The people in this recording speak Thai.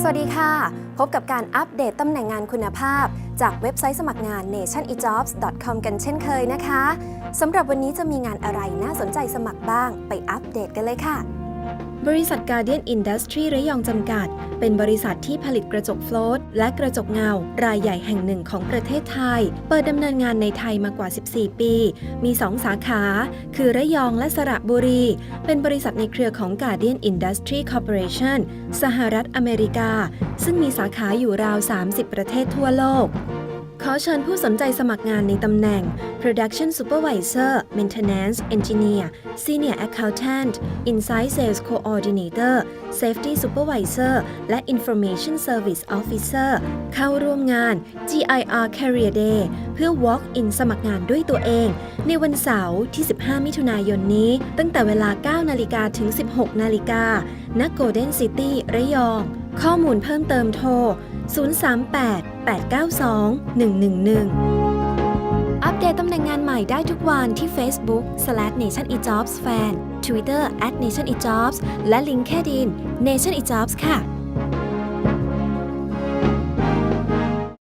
สวัสดีค่ะ พบกับการอัปเดตตำแหน่งงานคุณภาพ จากเว็บไซต์สมัครงาน nationejobs.com กันเช่นเคยนะคะสำหรับวันนี้จะมีงานอะไรน่าสนใจสมัครบ้าง ไปอัปเดตกันเลยค่ะ บริษัท Guardian Industry ระยองจำกัด เป็นบริษัทที่ผลิตกระจกโฟลตและกระจกเงา รายใหญ่แห่งหนึ่งของประเทศไทย เปิดดำเนินงานในไทยมากว่า 14 ปี มี 2 สาขา คือระยองและสระบุรี เป็นบริษัทในเครือของ Guardian Industry Corporation สหรัฐอเมริกา ซึ่งมีสาขาอยู่ราว 30 ประเทศทั่วโลก อเชิญผู้สนใจสมัครงานในตำแหน่ง Production Supervisor Maintenance Engineer Senior Accountant Inside Sales Coordinator Safety Supervisor และ Information Service Officer เข้าร่วมงาน GIR Career Day เพื่อ Walk in สมัครงานด้วยตัวเอง ในวันเสาร์ที่ 15 มิถุนายนนี้ ตั้งแต่เวลา 9 นาฬิกาถึง 16 นาฬิกาณ Golden City ระยอง ข้อมูลเพิ่มเติมโทร 038 892 111 อัปเดตตำแหน่งงานใหม่ได้ทุกวันที่ Facebook /nationejobsfan Twitter @nationejobs และ LinkedIn nationejobs ค่ะ